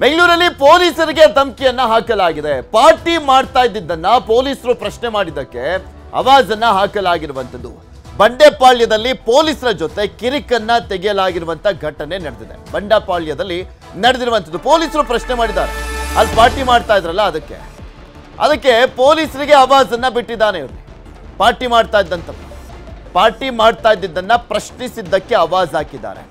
ಬೆಂಗಳೂರಲ್ಲಿ ಪೊಲೀಸರಿಗೆ ಧಮಕಿಯನ್ನ ಹಾಕಲಾಗಿದೆ. ಪಾರ್ಟಿ ಮಾಡ್ತಾ ಇದ್ದಿದ್ದನ್ನ ಪೊಲೀಸರು ಪ್ರಶ್ನೆ ಮಾಡಿದ್ದಕ್ಕೆ ಅವಾಜನ್ನ ಹಾಕಲಾಗಿರುವಂಥದ್ದು. ಬಂಡೆಪಾಳ್ಯದಲ್ಲಿ ಪೊಲೀಸರ ಜೊತೆ ಕಿರಿಕನ್ನ ತೆಗೆಯಲಾಗಿರುವಂತ ಘಟನೆ ನಡೆದಿದೆ. ಬಂಡಪಾಳ್ಯದಲ್ಲಿ ನಡೆದಿರುವಂಥದ್ದು ಪೊಲೀಸರು ಪ್ರಶ್ನೆ ಮಾಡಿದ್ದಾರೆ. ಅಲ್ಲಿ ಪಾರ್ಟಿ ಮಾಡ್ತಾ ಇದ್ರಲ್ಲ ಅದಕ್ಕೆ. ಅದಕ್ಕೆ ಪೊಲೀಸರಿಗೆ ಅವಾಜನ್ನ ಬಿಟ್ಟಿದ್ದಾನೆ ಇವ್ರು. ಪಾರ್ಟಿ ಮಾಡ್ತಾ ಇದ್ದಂತ ಪಾರ್ಟಿ ಮಾಡ್ತಾ ಇದ್ದಿದ್ದನ್ನ ಪ್ರಶ್ನಿಸಿದ್ದಕ್ಕೆ ಅವಾಜ್ ಹಾಕಿದ್ದಾರೆ.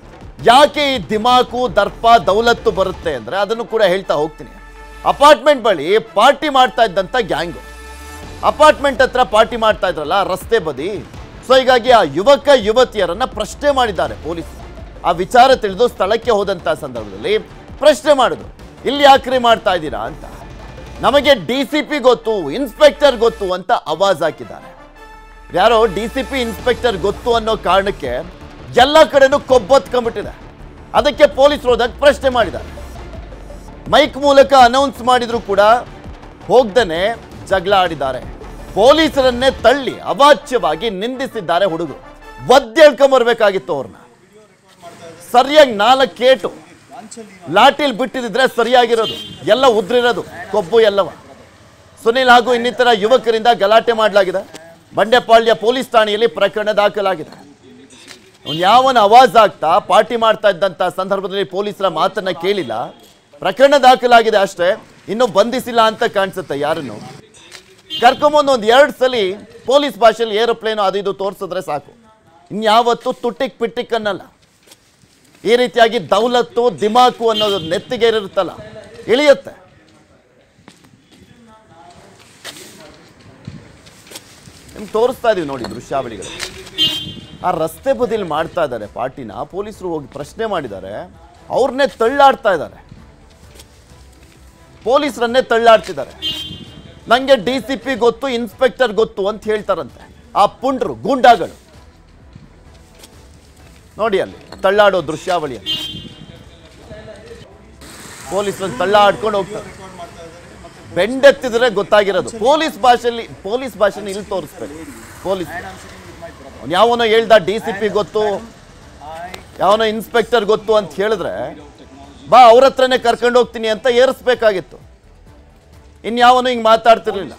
ಯಾಕೆ ಈ ದಿಮಾಕು, ದರ್ಪ, ದೌಲತ್ತು ಬರುತ್ತೆ ಅಂದರೆ ಅದನ್ನು ಕೂಡ ಹೇಳ್ತಾ ಹೋಗ್ತೀನಿ. ಅಪಾರ್ಟ್ಮೆಂಟ್ ಬಳಿ ಪಾರ್ಟಿ ಮಾಡ್ತಾ ಇದ್ದಂಥ ಗ್ಯಾಂಗು. ಅಪಾರ್ಟ್ಮೆಂಟ್ ಹತ್ರ ಪಾರ್ಟಿ ಮಾಡ್ತಾ ಇದ್ರಲ್ಲ, ರಸ್ತೆ ಬದಿ. ಸೊ ಹೀಗಾಗಿ ಆ ಯುವಕ, ಯುವತಿಯರನ್ನು ಪ್ರಶ್ನೆ ಮಾಡಿದ್ದಾರೆ ಪೊಲೀಸರು ಆ ವಿಚಾರ ತಿಳಿದು ಸ್ಥಳಕ್ಕೆ ಹೋದಂಥ ಸಂದರ್ಭದಲ್ಲಿ ಪ್ರಶ್ನೆ ಮಾಡಿದ್ರು ಇಲ್ಲಿ ಯಾಕ್ರಿ ಮಾಡ್ತಾ ಇದ್ದೀರಾ ಅಂತ. ನಮಗೆ ಡಿ ಸಿ ಪಿ ಗೊತ್ತು, ಇನ್ಸ್ಪೆಕ್ಟರ್ ಗೊತ್ತು ಅಂತ ಅವಾಜ್ ಹಾಕಿದ್ದಾರೆ. ಯಾರೋ ಡಿ ಸಿ ಪಿ ಇನ್ಸ್ಪೆಕ್ಟರ್ ಗೊತ್ತು ಅನ್ನೋ ಕಾರಣಕ್ಕೆ ಎಲ್ಲ ಕಡೆನೂ ಕೊಬ್ಬತ್ಕೊಂಡ್ಬಿಟ್ಟಿದೆ ಅದಕ್ಕೆ ಪೊಲೀಸರು ಹೋದಾಗ ಪ್ರಶ್ನೆ ಮಾಡಿದ್ದಾರೆ. ಮೈಕ್ ಮೂಲಕ ಅನೌನ್ಸ್ ಮಾಡಿದ್ರು ಕೂಡ ಹೋಗ್ದೇ ಜಗಳ ಆಡಿದ್ದಾರೆ. ಪೊಲೀಸರನ್ನೇ ತಳ್ಳಿ ಅವಾಚ್ಯವಾಗಿ ನಿಂದಿಸಿದ್ದಾರೆ ಹುಡುಗರು. ಒದ್ದೆಳ್ಕೊಂಬರ್ಬೇಕಾಗಿತ್ತು ಅವ್ರನ್ನ. ಸರಿಯಾಗಿ ನಾಲ್ಕೇಟು ಲಾಟಿಲ್ ಬಿಟ್ಟಿದ್ರೆ ಸರಿಯಾಗಿರೋದು. ಎಲ್ಲ ಉದ್ರಿರೋದು. ಕೊಬ್ಬು ಎಲ್ಲವ. ಸುನಿಲ್ ಹಾಗೂ ಇನ್ನಿತರ ಯುವಕರಿಂದ ಗಲಾಟೆ ಮಾಡಲಾಗಿದೆ. ಬಂಡೆಪಾಳ್ಯ ಪೊಲೀಸ್ ಠಾಣೆಯಲ್ಲಿ ಪ್ರಕರಣ ದಾಖಲಾಗಿದೆ. ಅವ್ನು ಯಾವನ ಅವಾಜ್ ಆಗ್ತಾ ಪಾರ್ಟಿ ಮಾಡ್ತಾ ಇದ್ದಂತ ಸಂದರ್ಭದಲ್ಲಿ ಪೊಲೀಸರ ಮಾತನ್ನ ಕೇಳಿಲ್ಲ. ಪ್ರಕರಣ ದಾಖಲಾಗಿದೆ ಅಷ್ಟೇ. ಇನ್ನು ಬಂಧಿಸಿಲ್ಲ ಅಂತ ಕಾಣಿಸುತ್ತೆ ಯಾರನ್ನು? ಕರ್ಕೊಂಬಂದು ಒಂದು ಎರಡು ಸಲ ಪೊಲೀಸ್ ಭಾಷೆಯಲ್ಲಿ ಏರೋಪ್ಲೇನು ಅದು ಇದು ತೋರಿಸಿದ್ರೆ ಸಾಕು. ಇನ್ಯಾವತ್ತು ತುಟ್ಟಿಕ್ ಪಿಟ್ಟಿಕ್ ಅನ್ನಲ್ಲ. ಈ ರೀತಿಯಾಗಿ ದೌಲತ್ತು, ದಿಮಾಕು ಅನ್ನೋದು ನೆತ್ತಿಗೇರಿರುತ್ತಲ್ಲ. ಇಳಿಯುತ್ತೆ. ನಿಮ್ಗೆ ತೋರಿಸ್ತಾ ಇದೀವಿ ನೋಡಿ ದೃಶ್ಯಾವಳಿಗಳು. ಆ ರಸ್ತೆ ಬದಿಲಿ ಮಾಡ್ತಾ ಇದ್ದಾರೆ ಪಾರ್ಟಿನ. ಪೊಲೀಸರು ಹೋಗಿ ಪ್ರಶ್ನೆ ಮಾಡಿದ್ದಾರೆ. ಅವ್ರನ್ನೇ ತಳ್ಳಾಡ್ತಾ ಇದ್ದಾರೆ. ಪೊಲೀಸರನ್ನೇ ತಳ್ಳಾಡ್ತಿದ್ದಾರೆ. ನಂಗೆ ಡಿ ಸಿ ಪಿ ಗೊತ್ತು, ಇನ್ಸ್ಪೆಕ್ಟರ್ ಗೊತ್ತು ಅಂತ ಹೇಳ್ತಾರಂತೆ. ಆ ಪುಂಡ್ರು, ಗೂಂಡಾಗಳು. ನೋಡಿ ಅಲ್ಲಿ, ತಳ್ಳಾಡೋ ದೃಶ್ಯಾವಳಿಯಲ್ಲಿ ಪೊಲೀಸರನ್ನು ತಳ್ಳಾಡ್ಕೊಂಡು ಹೋಗ್ತಾರೆ. ಬೆಂಡೆತ್ತಿದ್ರೆ ಗೊತ್ತಾಗಿರೋದು. ಪೊಲೀಸ್ ಭಾಷೆಯಲ್ಲಿ ಪೊಲೀಸ್ ಭಾಷೆನ ಇಲ್ಲಿ ತೋರಿಸ್ಬೇಕು ಪೊಲೀಸ್ ಅವ್ನು ಯಾವನೋ ಹೇಳ್ದ ಡಿ ಸಿ ಪಿ ಗೊತ್ತು? ಯಾವನೋ ಇನ್ಸ್ಪೆಕ್ಟರ್ ಗೊತ್ತು ಅಂತ ಹೇಳಿದ್ರೆ ಬಾ ಅವ್ರ ಹತ್ರನೇ ಕರ್ಕೊಂಡು ಹೋಗ್ತೀನಿ ಅಂತ ಏರಿಸ್ಬೇಕಾಗಿತ್ತು. ಇನ್ಯಾವನು ಹಿಂಗೆ ಮಾತಾಡ್ತಿರ್ಲಿಲ್ಲ.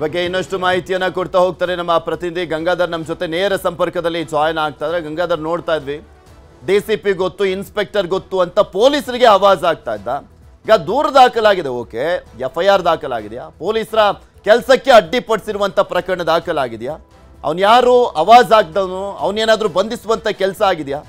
ಬಗ್ಗೆ ಇನ್ನಷ್ಟು ಮಾಹಿತಿಯನ್ನು ಕೊಡ್ತಾ ಹೋಗ್ತಾರೆ ನಮ್ಮ ಪ್ರತಿನಿಧಿ ಗಂಗಾಧರ್ ನಮ್ಮ ಜೊತೆ ನೇರ ಸಂಪರ್ಕದಲ್ಲಿ ಜಾಯ್ನ್ ಆಗ್ತಾ ಇದ್ರೆ ಗಂಗಾಧರ್ ನೋಡ್ತಾ ಇದ್ವಿ. ಡಿ ಸಿ ಪಿ ಗೊತ್ತು ಇನ್ಸ್ಪೆಕ್ಟರ್ ಗೊತ್ತು ಅಂತ ಪೊಲೀಸರಿಗೆ ಆವಾಜ್ ಆಗ್ತಾ ಇದ್ದ. ಈಗ ದೂರ ದಾಖಲಾಗಿದೆ, ಓಕೆ. ಎಫ್ ಐ ಆರ್ ದಾಖಲಾಗಿದೆಯಾ? ಪೊಲೀಸರ ಕೆಲಸಕ್ಕೆ ಅಡ್ಡಿಪಡಿಸಿರುವಂತ ಪ್ರಕರಣ ದಾಖಲಾಗಿದೆಯಾ? ಅವನ್ ಯಾರು? ಅವಾಜ್ ಆಗ್ದವನು? ಅವನೇನಾದ್ರೂ ಬಂಧಿಸುವಂತ ಕೆಲಸ ಆಗಿದೆಯಾ?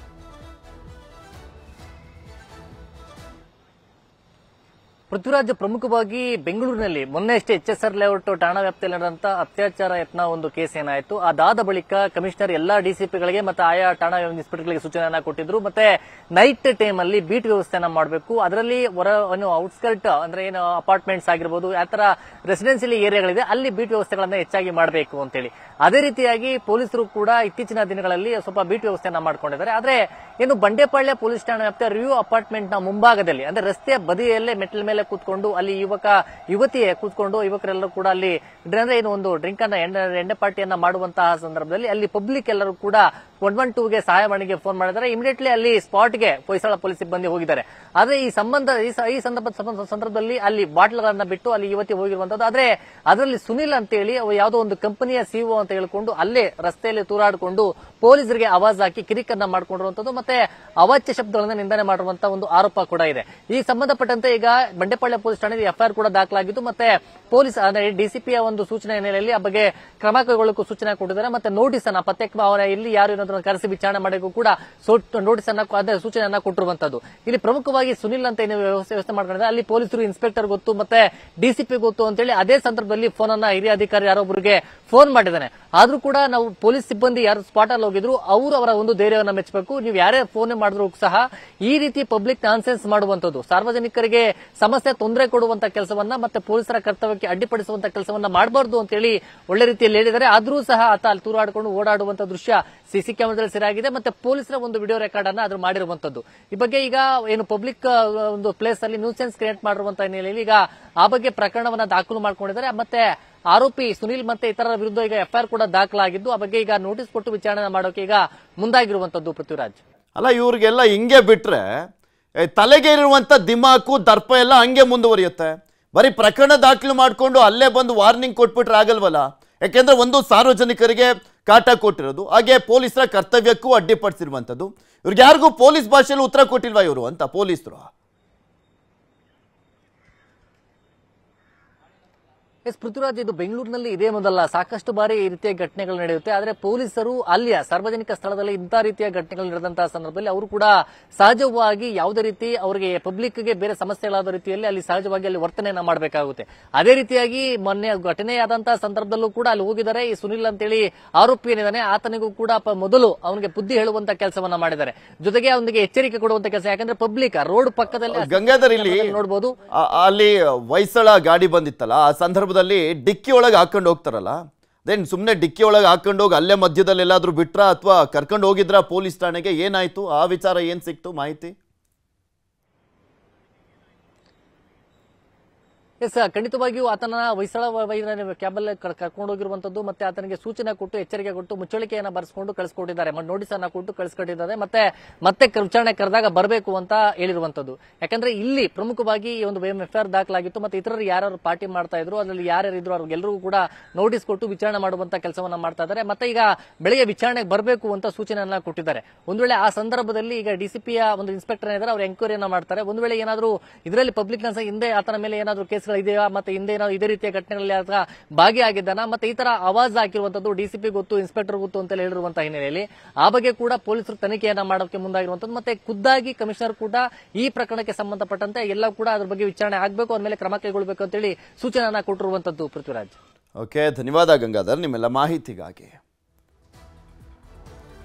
ಪೃಥ್ವಿರಾಜ್ ಪ್ರಮುಖವಾಗಿ ಬೆಂಗಳೂರಿನಲ್ಲಿ. ಮೊನ್ನೆ ಅಷ್ಟೇ ಎಚ್ ಎಸ್ ಆರ್ ಲೇಔಟ್ ಠಾಣಾ ವ್ಯಾಪ್ತಿಯಲ್ಲಿ ನಡೆದಂತ ಅತ್ಯಾಚಾರ ಯತ್ನ ಒಂದು ಕೇಸ್ ಏನಾಯಿತು. ಅದಾದ ಬಳಿಕ ಕಮಿಷನರ್ ಎಲ್ಲಾ ಡಿಸಿಪಿಗಳಿಗೆ ಮತ್ತೆ ಆಯಾ ಠಾಣಾ ಇನ್ಸ್ಪೆಕ್ಟರ್ಗಳಿಗೆ ಸೂಚನೆಯನ್ನ ಕೊಟ್ಟಿದ್ರು. ಮತ್ತೆ ನೈಟ್ ಟೈಮ್ ಅಲ್ಲಿ ಬೀಟ್ ವ್ಯವಸ್ಥೆಯನ್ನ ಮಾಡಬೇಕು. ಅದರಲ್ಲಿ ಹೊರ, ಏನು ಔಟ್ಸ್ಕರ್ಟ್ ಅಂದ್ರೆ ಏನು ಅಪಾರ್ಟ್ಮೆಂಟ್ಸ್ ಆಗಿರ್ಬೋದು ಆತರ ತರ ರೆಸಿಡೆನ್ಸಿಯಲ್ ಏರಿಯಾಗಳಿದೆ, ಅಲ್ಲಿ ಬೀಟ್ ವ್ಯವಸ್ಥೆಗಳನ್ನ ಹೆಚ್ಚಾಗಿ ಮಾಡಬೇಕು ಅಂತೇಳಿ. ಅದೇ ರೀತಿಯಾಗಿ ಪೊಲೀಸರು ಕೂಡ ಇತ್ತೀಚಿನ ದಿನಗಳಲ್ಲಿ ಸ್ವಲ್ಪ ಬೀಟ್ ವ್ಯವಸ್ಥೆಯನ್ನ ಮಾಡ್ಕೊಂಡಿದ್ದಾರೆ. ಆದ್ರೆ, ಏನು ಬಂಡೆಪಾಳ್ಯ ಪೊಲೀಸ್ ಠಾಣಾ ವ್ಯಾಪ್ತಿಯ ರಿವ್ಯೂ ಅಪಾರ್ಟ್ಮೆಂಟ್ನ ಮುಂಭಾಗದಲ್ಲಿ, ಅಂದ್ರೆ ರಸ್ತೆಯ ಬದಿಯಲ್ಲೇ ಮೆಟ್ಲ ಮೇಲೆ ಕೂತ್ಕೊಂಡು ಅಲ್ಲಿ ಯುವಕ, ಯುವತಿ ಕೂತ್ಕೊಂಡು ಯುವಕರೆಲ್ಲರೂ ಕೂಡ ಅಲ್ಲಿ ಅಂದ್ರೆ ಏನು ಒಂದು ಡ್ರಿಂಕ್ ಅನ್ನ ಎಣ್ಣೆ ಪಾರ್ಟಿಯನ್ನ ಮಾಡುವಂತಹ ಸಂದರ್ಭದಲ್ಲಿ ಅಲ್ಲಿ ಪಬ್ಲಿಕ್ ಎಲ್ಲರೂ ಕೂಡ ಒನ್ ಒನ್ ಟೂಗೆ ಸಹಾಯವಾಣಿಗೆ ಫೋನ್ ಮಾಡಿದ್ದಾರೆ. ಇಮಿಡಿಯೇಟ್ಲಿ ಅಲ್ಲಿ ಸ್ಪಾಟ್ಗೆ ಹೊಯ್ಸಳ ಪೊಲೀಸ್ ಸಿಬ್ಬಂದಿ ಹೋಗಿದ್ದಾರೆ. ಆದ್ರೆ ಈ ಸಂಬಂಧ, ಈ ಸಂದರ್ಭ ಸಂದರ್ಭದಲ್ಲಿ ಅಲ್ಲಿ ಬಾಟ್ಲ್ಗಳನ್ನ ಬಿಟ್ಟು ಅಲ್ಲಿ ಯುವತಿ ಹೋಗಿರುವಂತದ್ದು. ಆದ್ರೆ ಅದರಲ್ಲಿ ಸುನಿಲ್ ಅಂತೇಳಿ ಹೇಳಿ ಯಾವುದೋ ಒಂದು ಕಂಪನಿಯ ಸಿಇಒ ಅಂತ ಹೇಳ್ಕೊಂಡು ಅಲ್ಲೇ ರಸ್ತೆಯಲ್ಲಿ ತೂರಾಡಿಕೊಂಡು ಪೊಲೀಸರಿಗೆ ಆವಾಜ್ ಹಾಕಿ ಕಿರಿಕನ್ನ ಮಾಡಿಕೊಂಡಿರುವಂತದ್ದು ಮತ್ತೆ ಅವಾಚ್ಯ ಶಬ್ದಗಳನ್ನ ನಿಂದನೆ ಮಾಡಿರುವಂತಹ ಒಂದು ಆರೋಪ ಕೂಡ ಇದೆ. ಈ ಸಂಬಂಧಪಟ್ಟಂತೆ ಈಗ ಬಂಡೆಪಾಳ್ಯ ಪೊಲೀಸ್ ಠಾಣೆಯಲ್ಲಿ ಎಫ್ಐಆರ್ ಕೂಡ ದಾಖಲಾಗಿದ್ದು, ಮತ್ತೆ ಪೊಲೀಸ್, ಅಂದ್ರೆ ಡಿಸಿಪಿಯ ಒಂದು ಸೂಚನೆ ಹಿನ್ನೆಲೆಯಲ್ಲಿ ಆ ಬಗ್ಗೆ ಕ್ರಮ ಕೈಗೊಳ್ಳಕ್ಕೂ ಸೂಚನೆ ಕೊಟ್ಟಿದ್ದಾರೆ. ಮತ್ತೆ ನೋಟಿಸ್ ಅನ್ನ ಪತ್ತೆ ಅವರ ಇಲ್ಲಿ ಯಾರು ಏನಾದ್ರು ಕರೆಸಿ ವಿಚಾರಣೆ ಮಾಡಿಗೂ ಕೂಡ ನೋಟಿಸ್ ಅನ್ನ ಅದೇ ಸೂಚನೆಯನ್ನ ಕೊಟ್ಟಿರುವಂತದ್ದು. ಇಲ್ಲಿ ಪ್ರಮುಖವಾಗಿ ಸುನಿಲ್ ಅಂತ ಏನು ವ್ಯವಸ್ಥೆ ವ್ಯವಸ್ಥೆ ಮಾಡ್ಕೊಂಡಿದ್ದಾರೆ, ಅಲ್ಲಿ ಪೊಲೀಸರು, ಇನ್ಸ್ಪೆಕ್ಟರ್ ಗೊತ್ತು, ಮತ್ತೆ ಡಿಸಿಪಿ ಗೊತ್ತು ಅಂತೇಳಿ ಅದೇ ಸಂದರ್ಭದಲ್ಲಿ ಫೋನ್ ಅನ್ನ ಹಿರಿಯ ಅಧಿಕಾರಿ ಯಾರೊಬ್ಬರಿಗೆ ಫೋನ್ ಮಾಡಿದ್ದಾನೆ. ಆದ್ರೂ ಕೂಡ ನಾವು ಪೊಲೀಸ್ ಸಿಬ್ಬಂದಿ ಯಾರು ಸ್ಪಾಟ್ ಹೋಗಿದ್ರು, ಅವರು ಅವರ ಒಂದು ಧೈರ್ಯವನ್ನು ಮೆಚ್ಚಬೇಕು. ನೀವು ಯಾರೇ ಫೋನ್ ಮಾಡಿದ್ರು ಸಹ ಈ ರೀತಿ ಪಬ್ಲಿಕ್ ನಾನ್ಸೆನ್ಸ್ ಮಾಡುವಂತದ್ದು ಸಾರ್ವಜನಿಕರಿಗೆ ಸಮಸ್ಯೆ, ತೊಂದರೆ ಕೊಡುವಂತ ಕೆಲಸವನ್ನ ಮತ್ತೆ ಪೊಲೀಸರ ಕರ್ತವ್ಯಕ್ಕೆ ಅಡ್ಡಿಪಡಿಸುವಂತ ಕೆಲಸವನ್ನ ಮಾಡಬಾರ್ದು ಅಂತ ಹೇಳಿ ಒಳ್ಳೆ ರೀತಿಯಲ್ಲಿ ಹೇಳಿದ್ದಾರೆ. ಆದ್ರೂ ಸಹ ಆತ ಅಲ್ಲಿ ತೂರಾಡಿಕೊಂಡು ಓಡಾಡುವಂತ ದೃಶ್ಯ ಸಿಸಿ ಕ್ಯಾಮೆರಾದಲ್ಲಿ ಸೆರೆಯಾಗಿದೆ. ಮತ್ತೆ ಪೊಲೀಸರ ಒಂದು ವಿಡಿಯೋ ರೆಕಾರ್ಡ್ ಅನ್ನ ಅದ್ರ ಮಾಡಿರುವಂತದ್ದು ಈ ಬಗ್ಗೆ ಈಗ ಏನು ಪಬ್ಲಿಕ್ ಒಂದು ಪ್ಲೇಸ್ ಅಲ್ಲಿ ನ್ಯೂಸೆನ್ಸ್ ಕ್ರಿಯೇಟ್ ಮಾಡಿರುವಂತ ಹಿನ್ನೆಲೆಯಲ್ಲಿ ಈಗ ಆ ಬಗ್ಗೆ ಪ್ರಕರಣವನ್ನ ದಾಖಲು ಮಾಡಿಕೊಂಡಿದ್ದಾರೆ. ಮತ್ತೆ ಆರೋಪಿ ಸುನಿಲ್ ಮತ್ತೆ ಇತರರ ವಿರುದ್ಧ ಈಗ ಎಫ್ಐಆರ್ ಕೂಡ ದಾಖಲಾಗಿದ್ದು, ಆ ಬಗ್ಗೆ ಈಗ ನೋಟಿಸ್ ಕೊಟ್ಟು ವಿಚಾರಣೆ ಮಾಡೋಕೆ ಈಗ ಮುಂದಾಗಿರುವಂತದ್ದು ಪೃಥ್ವಿರಾಜ್. ಅಲ್ಲ, ಇವ್ರಿಗೆಲ್ಲ ಹಿಂಗೆ ಬಿಟ್ರೆ ತಲೆಗೆ ಇರುವಂತ ದಿಮಾಕು, ದರ್ಪ ಎಲ್ಲ ಹಂಗೆ ಮುಂದುವರಿಯುತ್ತೆ. ಬರೀ ಪ್ರಕರಣ ದಾಖಲು ಮಾಡಿಕೊಂಡು ಅಲ್ಲೇ ಬಂದು ವಾರ್ನಿಂಗ್ ಕೊಟ್ಬಿಟ್ರೆ ಆಗಲ್ವಲ್ಲ? ಯಾಕೆಂದ್ರೆ ಒಂದು ಸಾರ್ವಜನಿಕರಿಗೆ ಕಾಟ ಕೊಟ್ಟಿರೋದು, ಹಾಗೆ ಪೊಲೀಸರ ಕರ್ತವ್ಯಕ್ಕೂ ಅಡ್ಡಿಪಡಿಸಿರುವಂಥದ್ದು. ಇವ್ರಿಗೆ ಯಾರಿಗೂ ಪೊಲೀಸ್ ಭಾಷೆಯಲ್ಲಿ ಉತ್ತರ ಕೊಟ್ಟಿಲ್ವಾ ಇವರು ಅಂತ ಪೊಲೀಸರು? ಎಸ್ ಪೃಥ್ವಿರಾಜ್ ಇದು ಬೆಂಗಳೂರಿನಲ್ಲಿ ಇದೇ ಮೊದಲ. ಸಾಕಷ್ಟು ಬಾರಿ ಈ ರೀತಿಯ ಘಟನೆಗಳು ನಡೆಯುತ್ತೆ. ಆದರೆ ಪೊಲೀಸರು ಅಲ್ಲಿಯ ಸಾರ್ವಜನಿಕ ಸ್ಥಳದಲ್ಲಿ ಇಂಥ ರೀತಿಯ ಘಟನೆಗಳು ನಡೆದಂತಹ ಸಂದರ್ಭದಲ್ಲಿ ಅವರು ಕೂಡ ಸಹಜವಾಗಿ ಯಾವುದೇ ರೀತಿ ಅವರಿಗೆ ಪಬ್ಲಿಕ್ಗೆ ಬೇರೆ ಸಮಸ್ಯೆಗಳಾದ ರೀತಿಯಲ್ಲಿ ಅಲ್ಲಿ ಸಹಜವಾಗಿ ಅಲ್ಲಿ ವರ್ತನೆಯನ್ನ ಮಾಡಬೇಕಾಗುತ್ತೆ. ಅದೇ ರೀತಿಯಾಗಿ ಮೊನ್ನೆ ಘಟನೆಯಾದಂತಹ ಸಂದರ್ಭದಲ್ಲೂ ಕೂಡ ಅಲ್ಲಿ ಹೋಗಿದ್ದಾರೆ. ಈ ಸುನಿಲ್ ಅಂತೇಳಿ ಆರೋಪಿ ಏನಿದ್ದಾನೆ ಆತನಿಗೂ ಕೂಡ ಮೊದಲು ಅವನಿಗೆ ಬುದ್ಧಿ ಹೇಳುವಂತ ಕೆಲಸವನ್ನ ಮಾಡಿದ್ದಾರೆ. ಜೊತೆಗೆ ಅವನಿಗೆ ಎಚ್ಚರಿಕೆ ಕೊಡುವಂತ ಕೆಲಸ ಯಾಕಂದ್ರೆ ಪಬ್ಲಿಕ್ ರೋಡ್ ಪಕ್ಕದಲ್ಲಿ ಗಂಗಾಧರ್ ಇಲ್ಲಿ ನೋಡಬಹುದು ಅಲ್ಲಿ ವೈಸಳ ಗಾಡಿ ಬಂದಿತ್ತಲ್ಲ ಆ ಸಂದರ್ಭದಲ್ಲಿ ಡಿಕ್ಕಿ ಒಳಗೆ ಹಾಕೊಂಡು ಹೋಗ್ತಾರಲ್ಲ? ದೆನ್ ಸುಮ್ಮನೆ ಡಿಕ್ಕಿ ಒಳಗೆ ಹಾಕೊಂಡು ಹೋಗಿ ಅಲ್ಲೇ ಮಧ್ಯದಲ್ಲಿ ಎಲ್ಲಾದರೂ ಬಿಟ್ರಾ? ಅಥವಾ ಕರ್ಕೊಂಡು ಹೋಗಿದ್ರಾ ಪೊಲೀಸ್ ಠಾಣೆಗೆ? ಏನಾಯ್ತು? ಆ ವಿಚಾರ ಏನು ಸಿಕ್ತು? ಮಾಹಿತಿ? ಎಸ್ ಖಂಡಿತವಾಗಿಯೂ ಆತನ ಹೊಯ್ಸಳ ಕ್ಯಾಬಲ್ಲಿ ಕರ್ಕೊಂಡು ಹೋಗಿರುವಂತದ್ದು ಮತ್ತೆ ಆತನಿಗೆ ಸೂಚನೆ ಕೊಟ್ಟು ಎಚ್ಚರಿಕೆ ಕೊಟ್ಟು ಮುಚ್ಚಳಿಕೆಯನ್ನು ಬರೆಸ್ಕೊಂಡು ಕಳಿಸ್ಕೊಟ್ಟಿದ್ದಾರೆ. ನೋಟಿಸ್ ಅನ್ನ ಕೊಟ್ಟು ಕಳಿಸ್ಕೊಟ್ಟಿದ್ದಾರೆ. ಮತ್ತೆ ಮತ್ತೆ ವಿಚಾರಣೆ ಕರೆದಾಗ ಬರಬೇಕು ಅಂತ ಹೇಳಿರುವಂತದ್ದು ಯಾಕಂದ್ರೆ ಇಲ್ಲಿ ಪ್ರಮುಖವಾಗಿ ಈ ಒಂದು ಎಫ್ ಆರ್ ದಾಖಲಾಗಿತ್ತು ಮತ್ತೆ ಇತರರು ಯಾರು ಪಾರ್ಟಿ ಮಾಡ್ತಾ ಇದ್ರು, ಅದರಲ್ಲಿ ಯಾರ್ಯಾರು ಇದ್ರು ಅವ್ರಿಗೆಲ್ಲರಿಗೂ ಕೂಡ ನೋಟಿಸ್ ಕೊಟ್ಟು ವಿಚಾರಣೆ ಮಾಡುವಂತ ಕೆಲಸವನ್ನ ಮಾಡ್ತಾ ಇದ್ದಾರೆ. ಮತ್ತೆ ಈಗ ಬೆಳಿಗ್ಗೆ ವಿಚಾರಣೆಗೆ ಬರಬೇಕು ಅಂತ ಸೂಚನೆಯನ್ನ ಕೊಟ್ಟಿದ್ದಾರೆ. ಒಂದು ವೇಳೆ ಆ ಸಂದರ್ಭದಲ್ಲಿ ಈಗ ಡಿಸಿಪಿಯ ಒಂದು ಇನ್ಸ್ಪೆಕ್ಟರ್ ಏನಿದ್ದಾರೆ, ಅವ್ರು ಎಂಕ್ವೈರಿಯನ್ನ ಮಾಡ್ತಾರೆ. ಒಂದು ವೇಳೆ ಏನಾದರೂ ಇದರಲ್ಲಿ ಪಬ್ಲಿಕ್ ಹಿಂದೆ ಆತನ ಮೇಲೆ ಏನಾದರೂ ಕೇಸ್ಗಳು ಇದೆಯಾ? ಮತ್ತೆ ಹಿಂದೆ ಇದೇ ರೀತಿಯ ಘಟನೆಗಳಲ್ಲಿ ಅಥವಾ ಭಾಗಿಯಾಗಿದ್ದಾನ? ಮತ್ತೆ ಈ ತರ ಆವಾಜ್ ಹಾಕಿರುವಂತದ್ದು ಡಿಸಿಪಿ ಗೊತ್ತು, ಇನ್ಸ್ಪೆಕ್ಟರ್ ಗೊತ್ತು ಅಂತ ಹೇಳಿರುವಂತಹ ಹಿನ್ನೆಲೆಯಲ್ಲಿ ಆ ಬಗ್ಗೆ ಕೂಡ ಪೊಲೀಸರು ತನಿಖೆಯನ್ನ ಮಾಡೋಕೆ ಮುಂದಾಗಿರುವಂತದ್ದು. ಮತ್ತೆ ಖುದ್ದಾಗಿ ಕಮಿಷನರ್ ಕೂಡ ಈ ಪ್ರಕರಣಕ್ಕೆ ಸಂಬಂಧಪಟ್ಟಂತೆ ಎಲ್ಲ ಕೂಡ ಅದ್ರ ಬಗ್ಗೆ ವಿಚಾರಣೆ ಆಗಬೇಕು ಅದ ಮೇಲೆ ಕ್ರಮ ಕೈಗೊಳ್ಳಬೇಕು ಅಂತೇಳಿ ಸೂಚನೆಯನ್ನ ಕೊಟ್ಟಿರುವಂತದ್ದು ಪೃಥ್ವಿರಾಜ್. ಓಕೆ, ಧನ್ಯವಾದ ಗಂಗಾಧರ್ ನಿಮ್ಮೆಲ್ಲ ಮಾಹಿತಿಗಾಗಿ.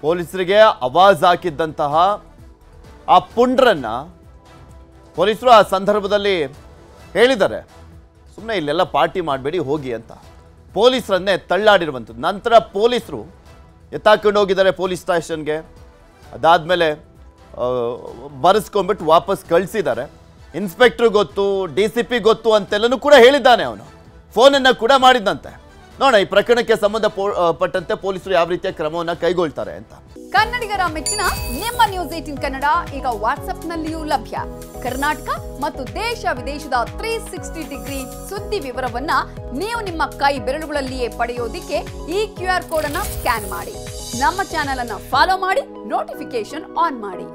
ಪೊಲೀಸರಿಗೆ ಅವಾಜ್ ಹಾಕಿದ್ದಂತಹ ಆ ಪುಂಡ್ರನ್ನ ಪೊಲೀಸರು ಆ ಸಂದರ್ಭದಲ್ಲಿ ಹೇಳಿದ್ದಾರೆ. ಸುಮ್ಮನೆ ಇಲ್ಲೆಲ್ಲ ಪಾರ್ಟಿ ಮಾಡಬೇಡಿ, ಹೋಗಿ ಅಂತ. ಪೊಲೀಸರನ್ನೇ ತಳ್ಳಾಡಿರುವಂಥದ್ದು. ನಂತರ ಪೊಲೀಸರು ಎತ್ತಾಕೊಂಡು ಹೋಗಿದ್ದಾರೆ ಪೊಲೀಸ್ ಸ್ಟೇಷನ್ಗೆ. ಅದಾದಮೇಲೆ ಬರೆಸ್ಕೊಂಡ್ಬಿಟ್ಟು ವಾಪಸ್ ಕಳಿಸಿದ್ದಾರೆ. ಇನ್ಸ್ಪೆಕ್ಟ್ರ್ ಗೊತ್ತು, ಡಿ ಸಿ ಪಿ ಗೊತ್ತು ಅಂತೆಲ್ಲನೂ ಕೂಡ ಹೇಳಿದ್ದಾನೆ ಅವನು. ಫೋನನ್ನು ಕೂಡ ಮಾಡಿದ್ದಂತೆ ನೋಡೋಣ, ಈ ಪ್ರಕರಣಕ್ಕೆ ಸಂಬಂಧ ಪಟ್ಟಂತೆ ಪೊಲೀಸರು ಯಾವ ರೀತಿಯ ಕ್ರಮವನ್ನು ಕೈಗೊಳ್ತಾರೆ ಅಂತ. ಕನ್ನಡಿಗರ ಮೆಚ್ಚಿನ ನಿಮ್ಮ ನ್ಯೂಸ್ ಏಟಿನ್ ಕನ್ನಡ ಈಗ ವಾಟ್ಸ್ಆಪ್ನಲ್ಲಿಯೂ ಲಭ್ಯ. ಕರ್ನಾಟಕ ಮತ್ತು ದೇಶ ವಿದೇಶದ ತ್ರೀ ಸಿಕ್ಸ್ಟಿ ಡಿಗ್ರಿ ಸುದ್ದಿ ವಿವರವನ್ನ ನೀವು ನಿಮ್ಮ ಕೈ ಬೆರಳುಗಳಲ್ಲಿಯೇ ಪಡೆಯೋದಿಕ್ಕೆ ಈ ಕ್ಯೂ ಆರ್ ಕೋಡ್ ಅನ್ನ ಸ್ಕ್ಯಾನ್ ಮಾಡಿ. ನಮ್ಮ ಚಾನೆಲ್ ಅನ್ನ ಫಾಲೋ ಮಾಡಿ ನೋಟಿಫಿಕೇಶನ್ ಆನ್ ಮಾಡಿ.